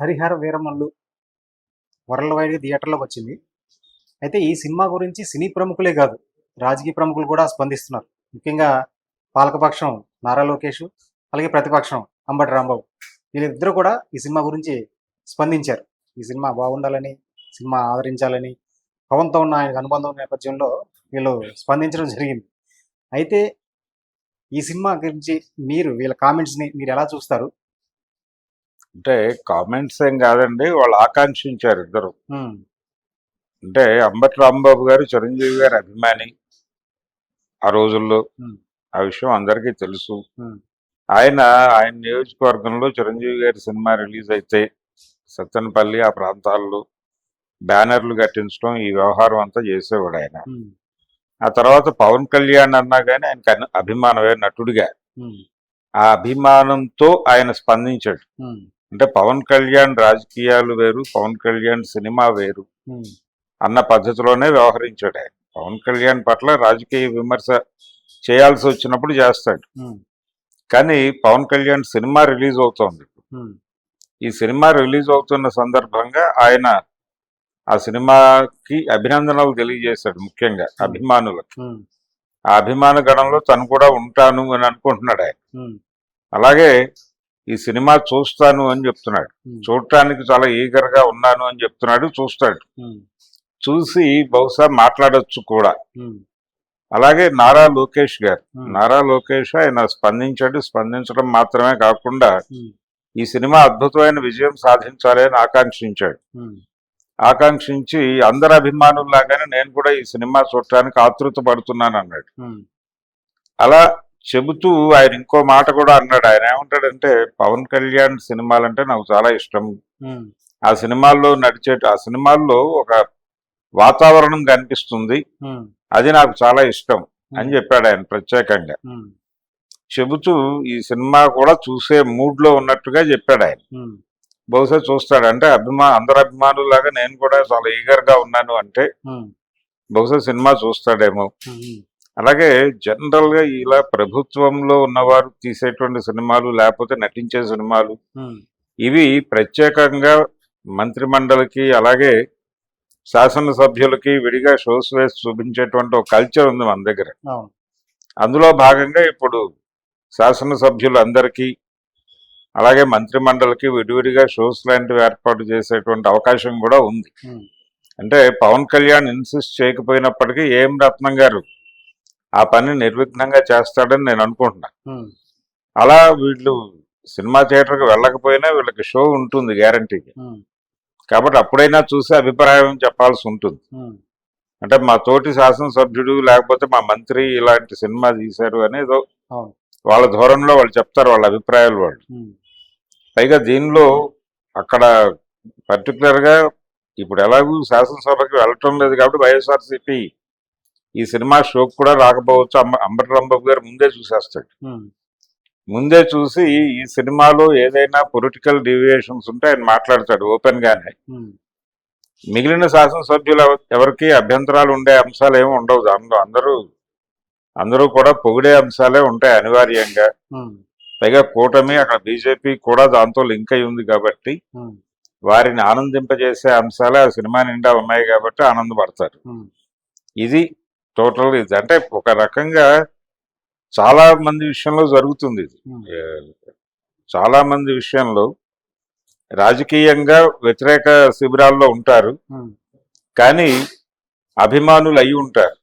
Harihara Veeramallu world వైడ్గా థియేటర్లోకి వచ్చింది. అయితే ఈ సినిమా గురించి సినీ ప్రముఖులే కాదు రాజకీయ ప్రముఖులు కూడా స్పందిస్తున్నారు. ముఖ్యంగా పాలకపక్షం నారా లోకేష్ అలాగే ప్రతిపక్షం అంబటి రాంబాబు వీళ్ళిద్దరూ కూడా ఈ సినిమా గురించి స్పందించారు. ఈ సినిమా బాగుండాలని సినిమా ఆదరించాలని పవన్తో ఉన్న ఆయన అనుబంధం నేపథ్యంలో వీళ్ళు స్పందించడం జరిగింది. అయితే ఈ సినిమా గురించి మీరు వీళ్ళ కామెంట్స్ని మీరు ఎలా చూస్తారు? అంటే కామెంట్స్ ఏం కాదండి వాళ్ళు ఆకాంక్షించారు ఇద్దరు. అంటే అంబటి రాంబాబు గారు చిరంజీవి గారి అభిమాని ఆ రోజుల్లో. ఆ విషయం అందరికీ తెలుసు. ఆయన ఆయన నియోజకవర్గంలో చిరంజీవి గారి సినిమా రిలీజ్ అయితే సత్తెనపల్లి ఆ ప్రాంతాల్లో బ్యానర్లు కట్టించడం ఈ వ్యవహారం అంతా చేసేవాడు ఆయన. ఆ తర్వాత పవన్ కళ్యాణ్ అన్నా కానీ ఆయనకు అను- అభిమానమే నటుడిగా. ఆ అభిమానంతో ఆయన స్పందించాడు. అంటే పవన్ కళ్యాణ్ రాజకీయాలు వేరు పవన్ కళ్యాణ్ సినిమా వేరు అన్న పద్ధతిలోనే వ్యవహరించాడు ఆయన. పవన్ కళ్యాణ్ పట్ల రాజకీయ విమర్శ చేయాల్సి వచ్చినప్పుడు చేస్తాడు. కానీ పవన్ కళ్యాణ్ సినిమా రిలీజ్ అవుతోంది ఈ సినిమా రిలీజ్ అవుతున్న సందర్భంగా ఆయన ఆ సినిమాకి అభినందనలు తెలియజేశాడు ముఖ్యంగా అభిమానులకు. ఆ అభిమాన గణంలో తను కూడా ఉంటాను అని అనుకుంటున్నాడు ఆయన. అలాగే ఈ సినిమా చూస్తాను అని చెప్తున్నాడు. చూడటానికి చాలా ఈగర్గా ఉన్నాను అని చెప్తున్నాడు చూస్తాడు. చూసి బహుశా మాట్లాడొచ్చు కూడా. అలాగే నారా లోకేష్ గారు. నారా లోకేష్ ఆయన స్పందించాడు స్పందించడం మాత్రమే కాకుండా ఈ సినిమా అద్భుతమైన విజయం సాధించాలి అని ఆకాంక్షించాడు. ఆకాంక్షించి అందరి అభిమానుల్లాగానే నేను కూడా ఈ సినిమా చూడటానికి ఆతృత పడుతున్నాను అన్నాడు అలా చెబుతూ ఆయన ఇంకో మాట కూడా అన్నాడు. ఆయన ఏమంటాడంటే పవన్ కళ్యాణ్ సినిమాలంటే నాకు చాలా ఇష్టం. ఆ సినిమాల్లో నడిచే ఆ సినిమాల్లో ఒక వాతావరణం కనిపిస్తుంది. అది నాకు చాలా ఇష్టం అని చెప్పాడు ఆయన ప్రత్యేకంగా. చెబుతూ ఈ సినిమా కూడా చూసే మూడ్లో ఉన్నట్టుగా చెప్పాడు ఆయన. బహుశా చూస్తాడు. అంటే అభిమా అందరు అభిమానులాగా నేను కూడా చాలా ఈగర్గా ఉన్నాను అంటే బహుశా సినిమా చూస్తాడేమో. అలాగే జనరల్గా ఇలా ప్రభుత్వంలో ఉన్నవారు తీసేటువంటి సినిమాలు లేకపోతే నటించే సినిమాలు ఇవి ప్రత్యేకంగా మంత్రి మండలికి అలాగే శాసనసభ్యులకి విడిగా షోస్ వేసి చూపించేటువంటి ఒక కల్చర్ ఉంది మన దగ్గర. అందులో భాగంగా ఇప్పుడు శాసనసభ్యులు అందరికీ అలాగే మంత్రి మండలికి విడివిడిగా షోస్ లాంటివి ఏర్పాటు చేసేటువంటి అవకాశం కూడా ఉంది. అంటే పవన్ కళ్యాణ్ ఇన్సిస్ట్ చేయకపోయినప్పటికీ ఏం రత్నం గారు ఆ పని నిర్విఘ్నంగా చేస్తాడని నేను అనుకుంటున్నా. ఉమ్, అలా వీళ్ళు సినిమా థియేటర్కి వెళ్ళకపోయినా వీళ్ళకి షో ఉంటుంది గ్యారంటీగా ఉమ్, కాబట్టి అప్పుడైనా చూసి అభిప్రాయం చెప్పాల్సి ఉంటుంది. అంటే మా తోటి శాసనసభ్యుడు లేకపోతే మా మంత్రి ఇలాంటి సినిమా తీశారు అనేదో వాళ్ళ ధోరణిలో వాళ్ళు చెప్తారు వాళ్ళ అభిప్రాయాలు వాళ్ళు. పైగా దీనిలో అక్కడ పర్టికులర్గా ఇప్పుడు ఎలాగూ శాసనసభకి వెళ్ళటం లేదు కాబట్టి వైఎస్ఆర్సీపీ ఈ సినిమా షోకి కూడా రాకపోవచ్చు. అంబ అంబటి రాంబాబు గారు ముందే చూసేస్తాడు. ముందే చూసి ఈ సినిమాలో ఏదైనా పొలిటికల్ డీవియేషన్స్ ఉంటే ఆయన మాట్లాడతాడు ఓపెన్ గానే మిగిలిన శాసనసభ్యులు ఎవ- ఎవరికి అభ్యంతరాలు ఉండే అంశాలు ఏమి ఉండవు. దానిలో అందరూ అందరూ కూడా పొగిడే అంశాలే ఉంటాయి అనివార్యంగా. పైగా కూటమి అక్కడ బీజేపీ కూడా దాంతో లింక్ అయి ఉంది కాబట్టి వారిని ఆనందింపజేసే అంశాలే ఆ సినిమా నిండా ఉన్నాయి కాబట్టి ఆనందపడతారు. ఇది టోటల్ ఇది. అంటే ఒక రకంగా చాలా మంది విషయంలో జరుగుతుంది ఇది. ఏ, చాలా మంది విషయంలో రాజకీయంగా వ్యతిరేక శిబిరాల్లో ఉంటారు. ఉమ్, కానీ అభిమానులు అయి ఉంటారు.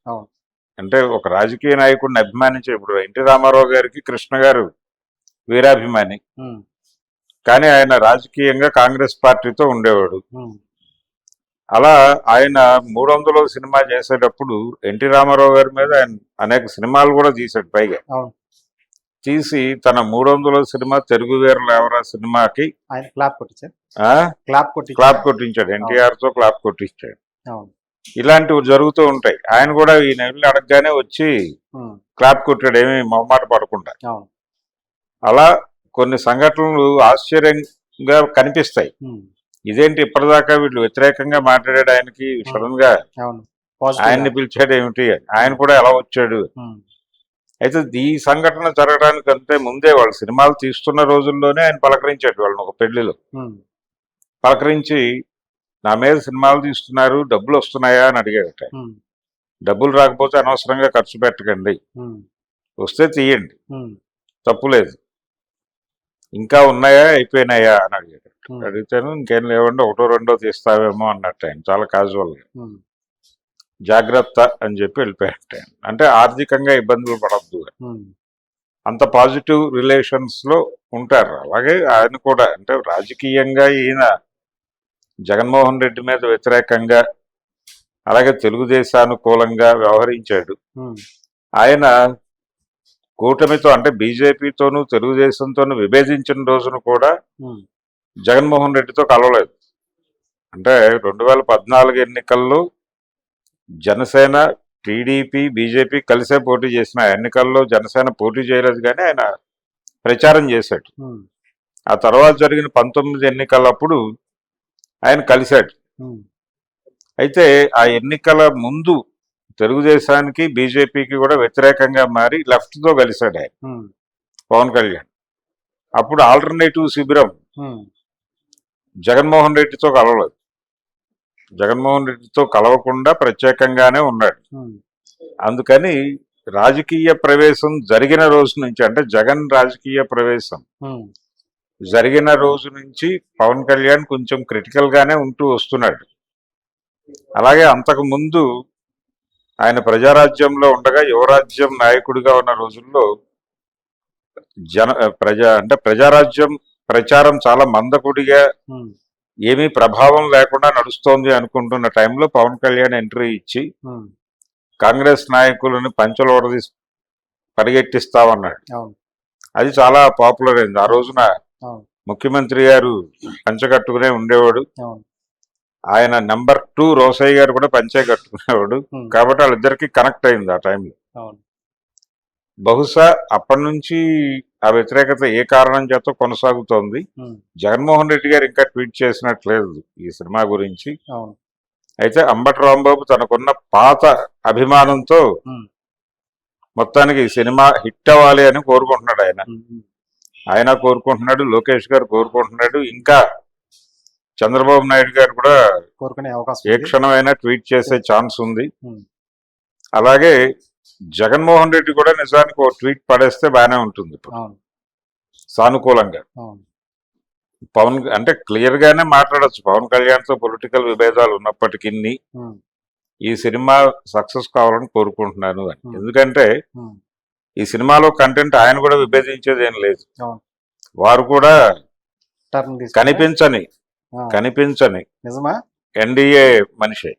అంటే ఒక రాజకీయ నాయకుడిని అభిమానించే ఇప్పుడు ఎన్టీ రామారావు గారికి కృష్ణ గారు వీరాభిమాని. ఉమ్, కానీ ఆయన రాజకీయంగా కాంగ్రెస్ పార్టీతో ఉండేవాడు. అలా ఆయన మూడు వందల సినిమా చేసేటప్పుడు ఎన్టీ రామారావు గారి మీద ఆయన అనేక సినిమాలు కూడా తీశాడు పైగా. తీసి తన మూడు వందల సినిమా తెలుగు వీరులు ఎవరా సినిమాకి క్లాప్ కొట్టించారు ఆ? క్లాప్ కొట్టి క్లాప్ కొట్టించాడు. ఎన్టీఆర్తో క్లాప్ కొట్టించాడు. ఇలాంటివి జరుగుతూ ఉంటాయి. ఆయన కూడా ఈ నెలలు అడగగానే వచ్చి క్లాప్ కొట్టాడు. ఏమీ మొహమాట పడకుండా. అలా కొన్ని సంఘటనలు ఆశ్చర్యంగా కనిపిస్తాయి. ఇదేంటి ఇప్పటిదాకా వీళ్ళు వ్యతిరేకంగా మాట్లాడాడు ఆయనకి సడన్గా ఆయన్ని పిలిచాడు ఏమిటి. ఆయన కూడా ఎలా వచ్చాడు? అయితే ఈ సంఘటన జరగడానికి అంతే ముందే వాళ్ళు సినిమాలు తీస్తున్న రోజుల్లోనే ఆయన పలకరించాడు వాళ్ళని ఒక పెళ్ళిలో పలకరించి నా మీద సినిమాలు తీస్తున్నారు డబ్బులు వస్తున్నాయా? అని అడిగాడట డబ్బులు రాకపోతే అనవసరంగా ఖర్చు పెట్టకండి. వస్తే తీయండి. తప్పులేదు. ఇంకా ఉన్నాయా? అయిపోయినాయా? అని అడిగాడు. అడిగితేను ఇంకేం లేవండి ఒకటో రెండో తీస్తావేమో అన్నట్టు ఆయన చాలా క్యాజువల్గా ఉమ్, జాగ్రత్త అని చెప్పి వెళ్ళిపోయాట ఆయన. అంటే ఆర్థికంగా ఇబ్బందులు పడద్దు అంత పాజిటివ్ రిలేషన్స్లో ఉంటారు. అలాగే ఆయన కూడా అంటే రాజకీయంగా ఈయన జగన్మోహన్ రెడ్డి మీద వ్యతిరేకంగా అలాగే తెలుగుదేశానుకూలంగా వ్యవహరించాడు. ఆయన కూటమితో అంటే బీజేపీతోనూ తెలుగుదేశంతోనూ విభేదించిన రోజున కూడా జగన్మోహన్ రెడ్డితో కలవలేదు. అంటే రెండు వేల పద్నాలుగు ఎన్నికల్లో జనసేన టీడీపీ బీజేపీ కలిసే పోటీ చేసిన ఎన్నికల్లో జనసేన పోటీ చేయలేదు కానీ ఆయన ప్రచారం చేశాడు. ఆ తర్వాత జరిగిన పంతొమ్మిది ఎన్నికలప్పుడు ఆయన కలిశాడు. అయితే ఆ ఎన్నికల ముందు తెలుగుదేశానికి బీజేపీకి కూడా వ్యతిరేకంగా మారి left తో కలిశాడు ఆయన. పవన్ కళ్యాణ్. అప్పుడు ఆల్టర్నేటివ్ శిబిరం జగన్మోహన్ రెడ్డితో కలవలేదు. జగన్మోహన్ రెడ్డితో కలవకుండా ప్రత్యేకంగానే ఉన్నాడు. అందుకని రాజకీయ ప్రవేశం జరిగిన రోజు నుంచి అంటే జగన్ రాజకీయ ప్రవేశం జరిగిన రోజు నుంచి పవన్ కళ్యాణ్ కొంచెం క్రిటికల్ గానే ఉంటూ వస్తున్నాడు. అలాగే అంతకు ముందు ఆయన ప్రజారాజ్యంలో ఉండగా యువరాజ్యం నాయకుడిగా ఉన్న రోజుల్లో జన ప్రజా అంటే ప్రజారాజ్యం ప్రచారం చాలా మందకుడిగా ఏమీ ప్రభావం లేకుండా నడుస్తోంది అనుకుంటున్న టైంలో పవన్ కళ్యాణ్ ఎంట్రీ ఇచ్చి కాంగ్రెస్ నాయకులను పంచలోడది పరిగెట్టిస్తామన్నాడు. అది చాలా పాపులర్ అయింది. ఆ రోజున ముఖ్యమంత్రి గారు పంచకట్టుకునే ఉండేవాడు. ఆయన నెంబర్ టూ రోసయ్య గారు కూడా పంచే కట్టుకునేవాడు కాబట్టి వాళ్ళిద్దరికి కనెక్ట్ అయింది ఆ టైంలో. బహుశా అప్పటి నుంచి ఆ వ్యతిరేకత ఏ కారణం చేత కొనసాగుతోంది? జగన్మోహన్ రెడ్డి గారు ఇంకా ట్వీట్ చేసినట్లేదు ఈ సినిమా గురించి. అయితే అంబటి రాంబాబు తనకున్న పాత అభిమానంతో మొత్తానికి ఈ సినిమా హిట్ అవ్వాలి అని కోరుకుంటున్నాడు ఆయన. ఆయన కోరుకుంటున్నాడు లోకేష్ గారు కోరుకుంటున్నాడు ఇంకా చంద్రబాబు నాయుడు గారు కూడా కోరుకునే అవకాశం ఏ. క్షణమైనా ట్వీట్ చేసే ఛాన్స్ ఉంది. అలాగే జగన్మోహన్ రెడ్డి కూడా నిజానికి ఒక ట్వీట్ పడేస్తే బాగానే ఉంటుంది ఇప్పుడు. సానుకూలంగా. పవన్ అంటే క్లియర్ గానే మాట్లాడొచ్చు. పవన్ కళ్యాణ్తో పొలిటికల్ విభేదాలు ఉన్నప్పటికీ ఈ సినిమా సక్సెస్ కావాలని కోరుకుంటున్నాను అని. ఎందుకంటే ఈ సినిమాలో కంటెంట్ ఆయన కూడా విభేదించేది ఏం లేదు. వారు కూడా కనిపించని కనిపించని నిజమా? ఎన్డీఏ మనిషి.